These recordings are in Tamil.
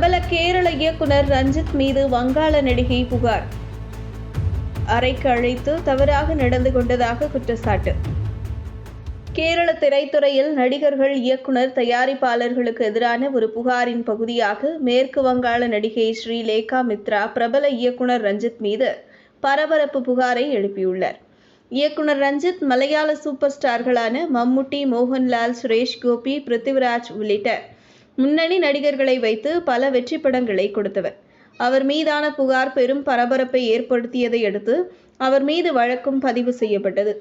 பிரபல கேரள இயக்குனர் ரஞ்சித் மீது வங்காள நடிகை புகார். அறைக்கு அழைத்து தவறாக நடந்து கொண்டதாக குற்றச்சாட்டு. கேரள திரைத்துறையில் நடிகர்கள் இயக்குனர் தயாரிப்பாளர்களுக்கு எதிரான ஒரு புகாரின் பகுதியாக மேற்கு வங்காள நடிகை ஸ்ரீலேகா மித்ரா பிரபல இயக்குனர் ரஞ்சித் மீது பரபரப்பு புகாரை எழுப்பியுள்ளார். இயக்குனர் ரஞ்சித் மலையாள சூப்பர் ஸ்டார்களான மம்முட்டி மோகன்லால் சுரேஷ் கோபி பிருத்திவிராஜ் உள்ளிட்ட முன்னணி நடிகர்களை வைத்து பல வெற்றி படங்களை கொடுத்தவர். அவர் மீதான புகார் பெரும் பரபரப்பை ஏற்படுத்தியதை அடுத்து அவர் மீது வழக்கும் பதிவு செய்யப்பட்டது.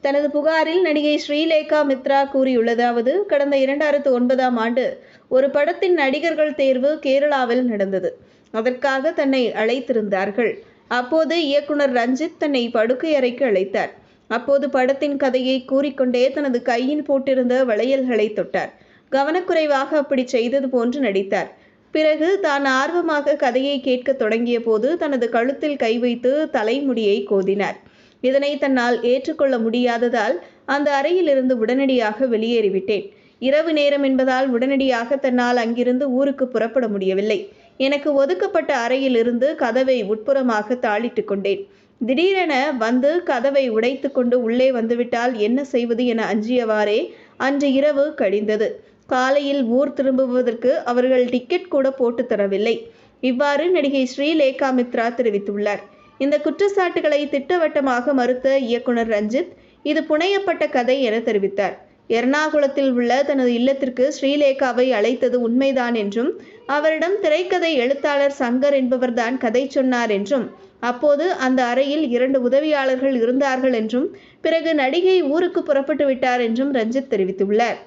தனது புகாரில் நடிகை ஸ்ரீலேகா மித்ரா கூறியுள்ளதாவது கடந்த இரண்டாயிரத்து ஒன்பதாம் ஆண்டு ஒரு படத்தின் நடிகர்கள் தேர்வு கேரளாவில் நடந்தது. அதற்காக தன்னை அழைத்திருந்தார்கள். அப்போது இயக்குனர் ரஞ்சித் தன்னை படுக்கை அறைக்கு அழைத்தார். அப்போது படத்தின் கதையை கூறிக்கொண்டே தனது கையில் போட்டிருந்த வளையல்களை தொட்டார். கவனக்குறைவாக அப்படி செய்தது போன்று நடித்தார். பிறகு தான் ஆர்வமாக கதையை கேட்க தொடங்கிய போது தனது கழுத்தில் கை வைத்து தலைமுடியை கோதினார். இதனை தன்னால் ஏற்றுக்கொள்ள முடியாததால் அந்த அறையிலிருந்து உடனடியாக வெளியேறிவிட்டேன். இரவு நேரம் என்பதால் உடனடியாக தன்னால் அங்கிருந்து ஊருக்கு புறப்பட முடியவில்லை. எனக்கு ஒதுக்கப்பட்ட அறையிலிருந்து கதவை உட்புறமாக தாளிட்டு கொண்டேன். திடீரென வந்து கதவை உடைத்து கொண்டு உள்ளே வந்துவிட்டால் என்ன செய்வது என அஞ்சியவாறே அன்று இரவு கழிந்தது. காலையில் ஊர் திரும்புவதற்கு அவர்கள் டிக்கெட் கூட போட்டு தரவில்லை. இவ்வாறு நடிகை ஸ்ரீலேகா மித்ரா தெரிவித்துள்ளார். இந்த குற்றச்சாட்டுகளை திட்டவட்டமாக மறுத்த இயக்குனர் ரஞ்சித் இது புனையப்பட்ட கதை என தெரிவித்தார். எர்ணாகுளத்தில் உள்ள தனது இல்லத்திற்கு ஸ்ரீலேகாவை அழைத்தது உண்மைதான் என்றும் அவரிடம் திரைக்கதை எழுத்தாளர் சங்கர் என்பவர்தான் கதை சொன்னார் என்றும் அப்போது அந்த அறையில் இரண்டு உதவியாளர்கள் இருந்தார்கள் என்றும் பிறகு நடிகை ஊருக்கு புறப்பட்டு விட்டார் என்றும் ரஞ்சித் தெரிவித்துள்ளார்.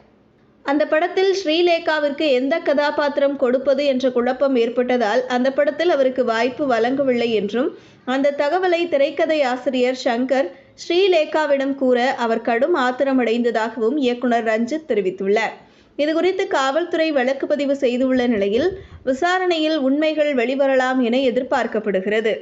அந்த படத்தில் ஸ்ரீலேகாவிற்கு எந்த கதாபாத்திரம் கொடுப்பது என்ற குழப்பம் ஏற்பட்டதால் அந்த படத்தில் அவருக்கு வாய்ப்பு வழங்கவில்லை என்றும் அந்த தகவலை திரைக்கதை ஆசிரியர் சங்கர் ஸ்ரீலேகாவிடம் கூற அவர் கடும் ஆத்திரமடைந்ததாகவும் இயக்குனர் ரஞ்சித் தெரிவித்துள்ளார். இதுகுறித்து காவல்துறை வழக்கு பதிவு செய்துள்ள நிலையில் விசாரணையில் உண்மைகள் வெளிவரலாம் என எதிர்பார்க்கப்படுகிறது.